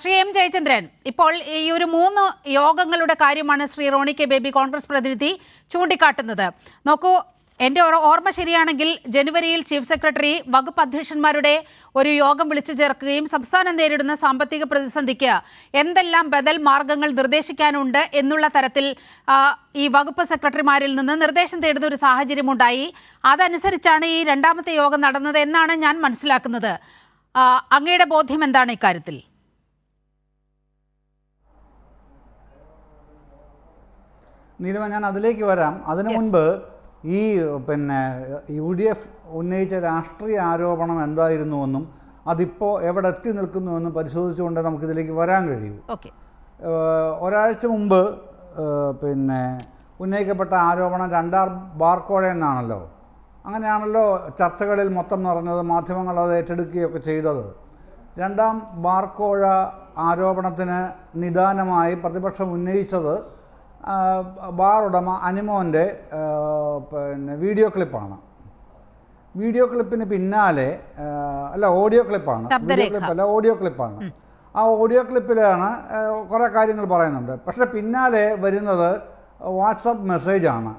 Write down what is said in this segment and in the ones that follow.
Shri M Jayachandran ഇപ്പോൾ ഈ ഒരു മൂന്ന് യോഗങ്ങളുടെ കാര്യമാണ് ശ്രീ റോണി കെ ബേബി കോൺഗ്രസ് പ്രതിനിധി ചൂണ്ടിക്കാട്ടുന്നത്. നോക്കൂ എന്റെ ഓർമ്മ ശരിയാണെങ്കിൽ ജനുവരിയിൽ ചീഫ് സെക്രട്ടറി വകുപ്പ് അധ്യക്ഷന്മാരുടെ ഒരു യോഗം വിളിച്ചു ചേർക്കുകയും സംസ്ഥാനം നേരിടുന്ന സാമ്പത്തിക പ്രതിസന്ധിക്ക് എന്തെല്ലാം ബദൽ മാർഗങ്ങൾ നിർദ്ദേശിക്കാനുണ്ട് എന്നുള്ള തരത്തിൽ ഈ വകുപ്പ് സെക്രട്ടറിമാരിൽ നിന്ന് നിർദ്ദേശം തേടുന്ന ഒരു സാഹചര്യമുണ്ടായി. അതനുസരിച്ചാണ് ഈ രണ്ടാമത്തെ യോഗം നടന്നത് എന്നാണ് ഞാൻ മനസ്സിലാക്കുന്നത്. അങ്ങയുടെ ബോധ്യം എന്താണ് ഇക്കാര്യത്തിൽ? നീലിമ ഞാൻ അതിലേക്ക് വരാം. അതിനു മുൻപ് ഈ പിന്നെ യു ഡി എഫ് ഉന്നയിച്ച രാഷ്ട്രീയ ആരോപണം എന്തായിരുന്നുവെന്നും അതിപ്പോൾ എവിടെ എത്തി നിൽക്കുന്നുവെന്നും പരിശോധിച്ചുകൊണ്ട് നമുക്കിതിലേക്ക് വരാൻ കഴിയൂ. ഓക്കെ ഒരാഴ്ച മുമ്പ് പിന്നെ ഉന്നയിക്കപ്പെട്ട ആരോപണം രണ്ടാം ബാർക്കോഴ എന്നാണല്ലോ. അങ്ങനെയാണല്ലോ ചർച്ചകളിൽ മൊത്തം നിറഞ്ഞത് മാധ്യമങ്ങൾ അത് ഏറ്റെടുക്കുകയൊക്കെ ചെയ്തത്. രണ്ടാം ബാർക്കോഴ ആരോപണത്തിന് നിദാനമായി പ്രതിപക്ഷം ഉന്നയിച്ചത് ബാർ ഉടമ അനിമോന്റെ പിന്നെ വീഡിയോ ക്ലിപ്പാണ്. വീഡിയോ ക്ലിപ്പിന് പിന്നാലെ അല്ല ഓഡിയോ ക്ലിപ്പാണ്. വീഡിയോ ക്ലിപ്പ് അല്ല ഓഡിയോ ക്ലിപ്പാണ്. ആ ഓഡിയോ ക്ലിപ്പിലാണ് കുറേ കാര്യങ്ങൾ പറയുന്നുണ്ട്. പക്ഷേ പിന്നാലെ വരുന്നത് വാട്സപ്പ് മെസ്സേജാണ്.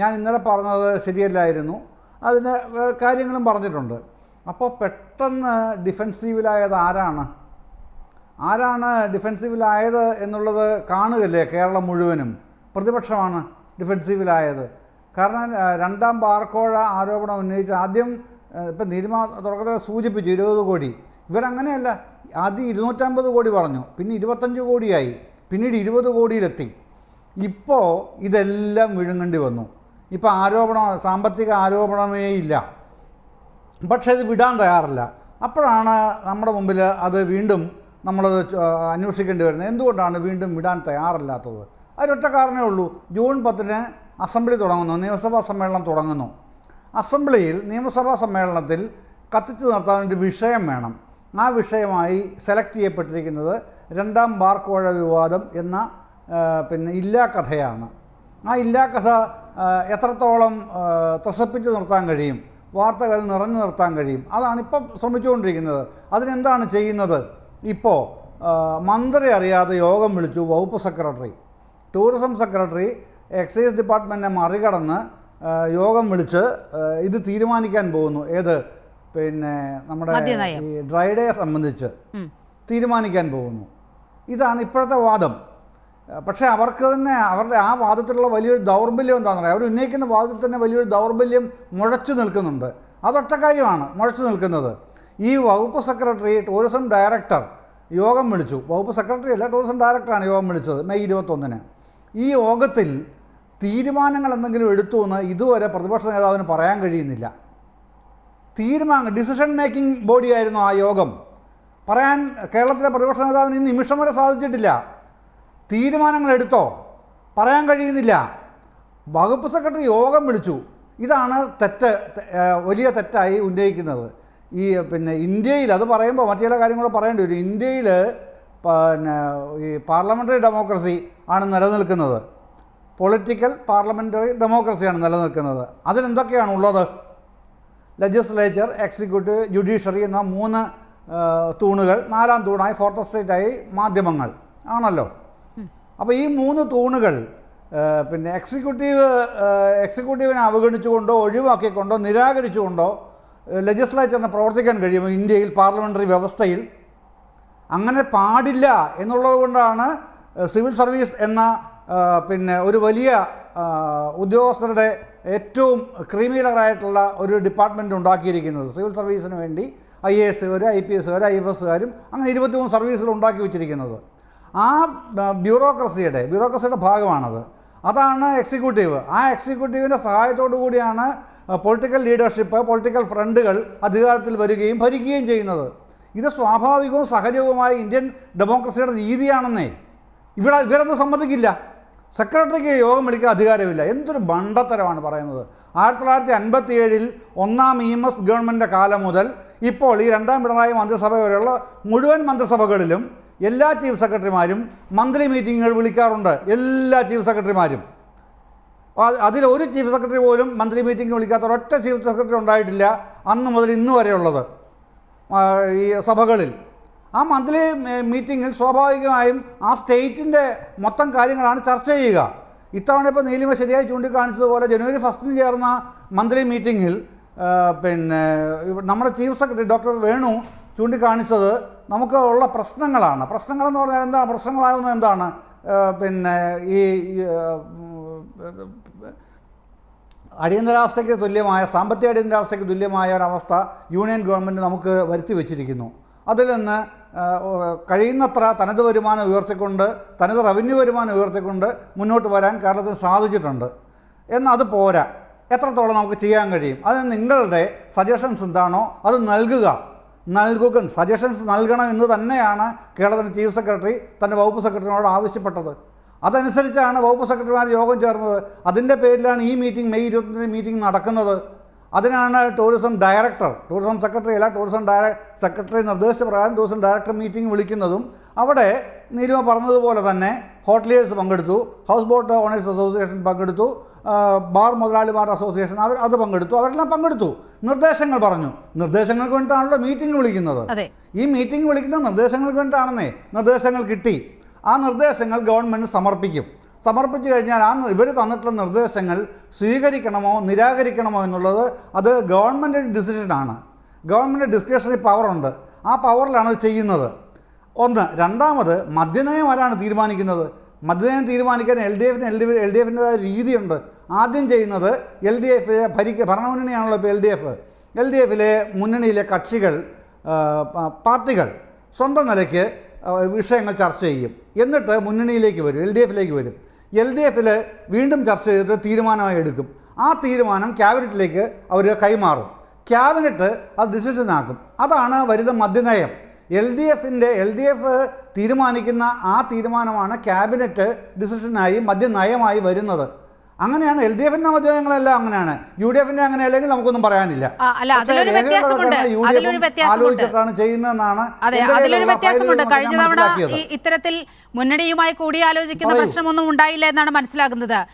ഞാൻ ഇന്നലെ പറഞ്ഞത് ശരിയല്ലായിരുന്നു. അതിന് കാര്യങ്ങളും പറഞ്ഞിട്ടുണ്ട്. അപ്പോൾ പെട്ടെന്ന് ഡിഫെൻസീവിലായത് ആരാണ്? ആരാണ് ഡിഫെൻസീവിലായത് എന്നുള്ളത് കാണുകയല്ലേ കേരളം മുഴുവനും? പ്രതിപക്ഷമാണ് ഡിഫെൻസീവിലായത്. കാരണം രണ്ടാം ബാർക്കോഴ ആരോപണം ഉന്നയിച്ച് ആദ്യം ഇപ്പം നിരുമ തുടക്കത്തെ സൂചിപ്പിച്ചു ഇരുപത് കോടി. ഇവരങ്ങനെയല്ല ആദ്യം ഇരുന്നൂറ്റമ്പത് കോടി പറഞ്ഞു പിന്നെ ഇരുപത്തഞ്ച് കോടിയായി പിന്നീട് ഇരുപത് കോടിയിലെത്തി. ഇപ്പോൾ ഇതെല്ലാം വിഴുങ്ങേണ്ടി വന്നു. ഇപ്പോൾ ആരോപണം സാമ്പത്തിക ആരോപണമേ ഇല്ല. പക്ഷേ ഇത് വിടാൻ തയ്യാറില്ല. അപ്പോഴാണ് നമ്മുടെ മുമ്പിൽ അത് വീണ്ടും നമ്മളത് അന്വേഷിക്കേണ്ടി വരുന്നത്. എന്തുകൊണ്ടാണ് വീണ്ടും വിടാൻ തയ്യാറില്ലാത്തത്? അതിനൊറ്റ കാരണമേ ഉള്ളൂ ജൂൺ പത്തിന് അസംബ്ലി തുടങ്ങുന്നു. നിയമസഭാ സമ്മേളനം തുടങ്ങുന്നു. അസംബ്ലിയിൽ നിയമസഭാ സമ്മേളനത്തിൽ കത്തിച്ചു നിർത്താൻ ഒരു വിഷയം വേണം. ആ വിഷയമായി സെലക്ട് ചെയ്യപ്പെട്ടിരിക്കുന്നത് രണ്ടാം ബാർക്കോഴ വിവാദം എന്ന പിന്നെ ഇല്ലാ കഥയാണ്. ആ ഇല്ലാ കഥ എത്രത്തോളം ത്രസിപ്പിച്ചു നിർത്താൻ കഴിയും? വാർത്തകൾ നിറഞ്ഞു നിർത്താൻ കഴിയും? അതാണ് ഇപ്പം ശ്രമിച്ചുകൊണ്ടിരിക്കുന്നത്. അതിനെന്താണ് ചെയ്യുന്നത്? ഇപ്പോൾ മന്ത്രി അറിയാതെ യോഗം വിളിച്ചു വകുപ്പ് സെക്രട്ടറി. ടൂറിസം സെക്രട്ടറി എക്സൈസ് ഡിപ്പാർട്ട്മെന്റിനെ മറികടന്ന് യോഗം വിളിച്ച് ഇത് തീരുമാനിക്കാൻ പോകുന്നു. ഏത്? പിന്നെ നമ്മുടെ ഈ ഡ്രൈ ഡേ സംബന്ധിച്ച് തീരുമാനിക്കാൻ പോകുന്നു. ഇതാണ് ഇപ്പോഴത്തെ വാദം. പക്ഷേ അവർക്ക് തന്നെ അവരുടെ ആ വാദത്തിലുള്ള വലിയൊരു ദൗർബല്യം എന്താണെന്ന് പറയുക അവർ ഉന്നയിക്കുന്ന വാദത്തിൽ തന്നെ വലിയൊരു ദൗർബല്യം മുഴച്ചു നിൽക്കുന്നുണ്ട്. അതൊറ്റ കാര്യമാണ് മുഴച്ചു നിൽക്കുന്നത്. ഈ വകുപ്പ് സെക്രട്ടറി ടൂറിസം ഡയറക്ടർ യോഗം വിളിച്ചു. വകുപ്പ് സെക്രട്ടറി അല്ല ടൂറിസം ഡയറക്ടറാണ് യോഗം വിളിച്ചത് മെയ് ഇരുപത്തൊന്നിന്. ഈ യോഗത്തിൽ തീരുമാനങ്ങൾ എന്തെങ്കിലും എടുത്തു എന്ന് ഇതുവരെ പ്രതിപക്ഷ നേതാവിന് പറയാൻ കഴിയുന്നില്ല. തീരുമാനം ഡിസിഷൻ മേക്കിംഗ് ബോഡി ആയിരുന്നു ആ യോഗം. പറയാൻ കേരളത്തിലെ പ്രതിപക്ഷ നേതാവിന് ഈ നിമിഷം വരെ സാധിച്ചിട്ടില്ല. തീരുമാനങ്ങൾ എടുത്തോ? പറയാൻ കഴിയുന്നില്ല. വകുപ്പ് സെക്രട്ടറി യോഗം വിളിച്ചു. ഇതാണ് തെറ്റ് വലിയ തെറ്റായി ഉന്നയിക്കുന്നത്. ഈ പിന്നെ ഇന്ത്യയിൽ അത് പറയുമ്പോൾ മറ്റു ചില കാര്യങ്ങൾ പറയേണ്ടി വരും. ഇന്ത്യയിൽ പിന്നെ ഈ പാർലമെന്ററി ഡെമോക്രസി ആണ് നിലനിൽക്കുന്നത്. പൊളിറ്റിക്കൽ പാർലമെന്ററി ഡെമോക്രസിയാണ് നിലനിൽക്കുന്നത്. അതിലെന്തൊക്കെയാണ് ഉള്ളത്? ലെജിസ്ലേച്ചർ എക്സിക്യൂട്ടീവ് ജുഡീഷ്യറി എന്ന മൂന്ന് തൂണുകൾ നാലാം തൂണായി ഫോർത്ത് എസ്റ്റേറ്റായി മാധ്യമങ്ങൾ ആണല്ലോ. അപ്പോൾ ഈ മൂന്ന് തൂണുകൾ പിന്നെ എക്സിക്യൂട്ടീവ് എക്സിക്യൂട്ടീവിനെ അവഗണിച്ചുകൊണ്ടോ ഒഴിവാക്കിക്കൊണ്ടോ നിരാകരിച്ചുകൊണ്ടോ ലെജിസ്ലേച്ചറിന് പ്രവർത്തിക്കാൻ കഴിയുമോ ഇന്ത്യയിൽ പാർലമെന്ററി വ്യവസ്ഥയിൽ? അങ്ങനെ പാടില്ല എന്നുള്ളത് കൊണ്ടാണ് സിവിൽ സർവീസ് എന്ന പിന്നെ ഒരു വലിയ ഉദ്യോഗസ്ഥരുടെ ഏറ്റവും ക്രീമിലറായിട്ടുള്ള ഒരു ഡിപ്പാർട്ട്മെന്റ് ഉണ്ടാക്കിയിരിക്കുന്നത്. സിവിൽ സർവീസിന് വേണ്ടി ഐ എ എസുകാർ ഐ പി എസുകാർ ഐ എഫ് എസുകാരും അങ്ങനെ ഇരുപത്തിമൂന്ന് സർവീസുകൾ ഉണ്ടാക്കി വെച്ചിരിക്കുന്നത്. ആ ബ്യൂറോക്രസിയുടെ ബ്യൂറോക്രസിയുടെ ഭാഗമാണത്. അതാണ് എക്സിക്യൂട്ടീവ്. ആ എക്സിക്യൂട്ടീവിന്റെ സഹായത്തോടു കൂടിയാണ് പൊളിറ്റിക്കൽ ലീഡർഷിപ്പ് പൊളിറ്റിക്കൽ ഫ്രണ്ടുകൾ അധികാരത്തിൽ വരികയും ഭരിക്കുകയും ചെയ്യുന്നത്. ഇത് സ്വാഭാവികവും സഹജവുമായ ഇന്ത്യൻ ഡെമോക്രസിയുടെ രീതിയാണെന്നേ. ഇവിടെ ഇവരൊന്നും സമ്മതിക്കില്ല. സെക്രട്ടറിക്ക് യോഗം വിളിക്കാൻ അധികാരമില്ല. എന്തൊരു ബണ്ടത്തരമാണ് പറയുന്നത്. ആയിരത്തി തൊള്ളായിരത്തി അൻപത്തി ഏഴിൽ ഒന്നാം ഇ എം എസ് ഗവൺമെന്റിന്റെ കാലം മുതൽ ഇപ്പോൾ ഈ രണ്ടാം പിണറായി മന്ത്രിസഭ വരെയുള്ള മുഴുവൻ മന്ത്രിസഭകളിലും എല്ലാ ചീഫ് സെക്രട്ടറിമാരും മന്ത്രി മീറ്റിങ്ങുകൾ വിളിക്കാറുണ്ട്. എല്ലാ ചീഫ് സെക്രട്ടറിമാരും. അതിൽ ഒരു ചീഫ് സെക്രട്ടറി പോലും മന്ത്രി മീറ്റിംഗ് വിളിക്കാത്ത ഒരൊറ്റ ചീഫ് സെക്രട്ടറി ഉണ്ടായിട്ടില്ല അന്ന് മുതൽ ഇന്ന് വരെയുള്ളത്. ഈ സഭകളിൽ. ആ മന്ത്ലി മീറ്റിങ്ങിൽ സ്വാഭാവികമായും ആ സ്റ്റേറ്റിന്റെ മൊത്തം കാര്യങ്ങളാണ് ചർച്ച ചെയ്യുക. ഇത്തവണ ഇപ്പോൾ നീലിമ ശരിയായി ചൂണ്ടിക്കാണിച്ചതുപോലെ ജനുവരി ഫസ്റ്റിന് ചേർന്ന മന്ത്ലി മീറ്റിങ്ങിൽ പിന്നെ നമ്മുടെ ചീഫ് സെക്രട്ടറി ഡോക്ടർ വേണു ചൂണ്ടിക്കാണിച്ചത് നമുക്ക് ഉള്ള പ്രശ്നങ്ങളാണ്. പ്രശ്നങ്ങളെന്ന് പറഞ്ഞാൽ എന്താണ്? പ്രശ്നങ്ങളാകുന്നത് എന്താണ്? പിന്നെ ഈ അടിയന്തരാവസ്ഥയ്ക്ക് തുല്യമായ സാമ്പത്തിക അടിയന്തരാവസ്ഥയ്ക്ക് തുല്യമായ ഒരവസ്ഥ യൂണിയൻ ഗവൺമെന്റ് നമുക്ക് വരുത്തി വച്ചിരിക്കുന്നു. അതിൽ നിന്ന് കഴിയുന്നത്ര തനത് വരുമാനം ഉയർത്തിക്കൊണ്ട് തനത് റവന്യൂ വരുമാനം ഉയർത്തിക്കൊണ്ട് മുന്നോട്ട് വരാൻ കേരളത്തിന് സാധിച്ചിട്ടുണ്ട്. എന്നത് പോരാ. എത്രത്തോളം നമുക്ക് ചെയ്യാൻ കഴിയും? അതിന് നിങ്ങളുടെ സജഷൻസ് എന്താണോ അത് നൽകുക. നൽകുക. സജഷൻസ് നൽകണം എന്ന് തന്നെയാണ് കേരളത്തിന്റെ ചീഫ് സെക്രട്ടറി തന്റെ വകുപ്പ് സെക്രട്ടറിനോട് ആവശ്യപ്പെട്ടത്. അതനുസരിച്ചാണ് വകുപ്പ് സെക്രട്ടറിമാർ യോഗം ചേർന്നത്. അതിന്റെ പേരിലാണ് ഈ മീറ്റിംഗ് മെയ് ഇരുപത്തിന്റെ മീറ്റിംഗ് നടക്കുന്നത്. അതിനാണ് ടൂറിസം ഡയറക്ടർ ടൂറിസം സെക്രട്ടറി അല്ല ടൂറിസം ഡയറ സെക്രട്ടറി നിർദ്ദേശപ്രകാരം ടൂറിസം ഡയറക്ടർ മീറ്റിംഗ് വിളിക്കുന്നതും. അവിടെ നീലിമ പറഞ്ഞതുപോലെ തന്നെ ഹോട്ടലിയേഴ്സ് പങ്കെടുത്തു ഹൗസ് ബോട്ട് ഓണേഴ്സ് അസോസിയേഷൻ പങ്കെടുത്തു ബാർ മുതലാളിമാർ അസോസിയേഷൻ അവർ അത് പങ്കെടുത്തു അവരെല്ലാം പങ്കെടുത്തു. നിർദ്ദേശങ്ങൾ പറഞ്ഞു. നിർദ്ദേശങ്ങൾക്ക് വേണ്ടിയിട്ടാണല്ലോ മീറ്റിംഗ് വിളിക്കുന്നത്. അതെ. ഈ മീറ്റിംഗ് വിളിക്കുന്ന നിർദ്ദേശങ്ങൾക്ക് വേണ്ടിയിട്ടാണെന്നേ നിർദ്ദേശങ്ങൾ കിട്ടി. ആ നിർദ്ദേശങ്ങൾ ഗവൺമെന്റ് സമർപ്പിക്കും. സമർപ്പിച്ചു കഴിഞ്ഞാൽ ആ ഇവർ തന്നിട്ടുള്ള നിർദ്ദേശങ്ങൾ സ്വീകരിക്കണമോ നിരാകരിക്കണമോ എന്നുള്ളത് അത് ഗവൺമെന്റ് ഡിസിഷനാണ്. ഗവൺമെന്റ് ഡിസ്ക്രിഷണറി പവറുണ്ട്. ആ പവറിലാണ് അത് ചെയ്യുന്നത്. ഒന്ന് രണ്ടാമത് മദ്യനയം ആരാണ് തീരുമാനിക്കുന്നത്? മദ്യനയം തീരുമാനിക്കാൻ എൽ ഡി എഫിന് എൽ ഡി എൽ ഡി എഫിന്റെതായ രീതിയുണ്ട്. ആദ്യം ചെയ്യുന്നത് എൽ ഡി എഫിലെ ഭരിക്ക ഭരണമുന്നണിയാണല്ലോ ഇപ്പോൾ L D F. L D എഫിലെ മുന്നണിയിലെ കക്ഷികൾ പാർട്ടികൾ സ്വന്തം നിലയ്ക്ക് വിഷയങ്ങൾ ചർച്ച ചെയ്യും. എന്നിട്ട് മുന്നണിയിലേക്ക് വരും എൽ ഡി എഫിലേക്ക് വരും. എൽ ഡി എഫിൽ വീണ്ടും ചർച്ച ചെയ്തിട്ട് തീരുമാനമായി എടുക്കും. ആ തീരുമാനം ക്യാബിനറ്റിലേക്ക് അവർ കൈമാറും. ക്യാബിനറ്റ് അത് ഡിസിഷനാക്കും. അതാണ് വരുന്ന മദ്യനയം. എൽ ഡി എഫിന്റെ എൽ ഡി എഫ് തീരുമാനിക്കുന്ന ആ തീരുമാനമാണ് ക്യാബിനറ്റ് ഡിസിഷനായി മദ്യനയമായി വരുന്നത്. അങ്ങനെയാണ് എൽ ഡി എഫിന്റെ മതങ്ങളെല്ലാം അങ്ങനെയാണ് യു ഡി എഫിന്റെ അങ്ങനെ അല്ലെങ്കിൽ നമുക്കൊന്നും പറയാനില്ല. യു ഡി എഫും. ആലോചിച്ചിട്ടാണ് ചെയ്യുന്നതെന്നാണ് അതെ അതിലൊരു വ്യത്യാസമുണ്ട് കഴിഞ്ഞ തവണ ഇത്തരത്തിൽ മുന്നണിയുമായി കൂടിയാലോചിക്കുന്ന. പ്രശ്നമൊന്നും ഉണ്ടായില്ല എന്നാണ് മനസ്സിലാകുന്നത്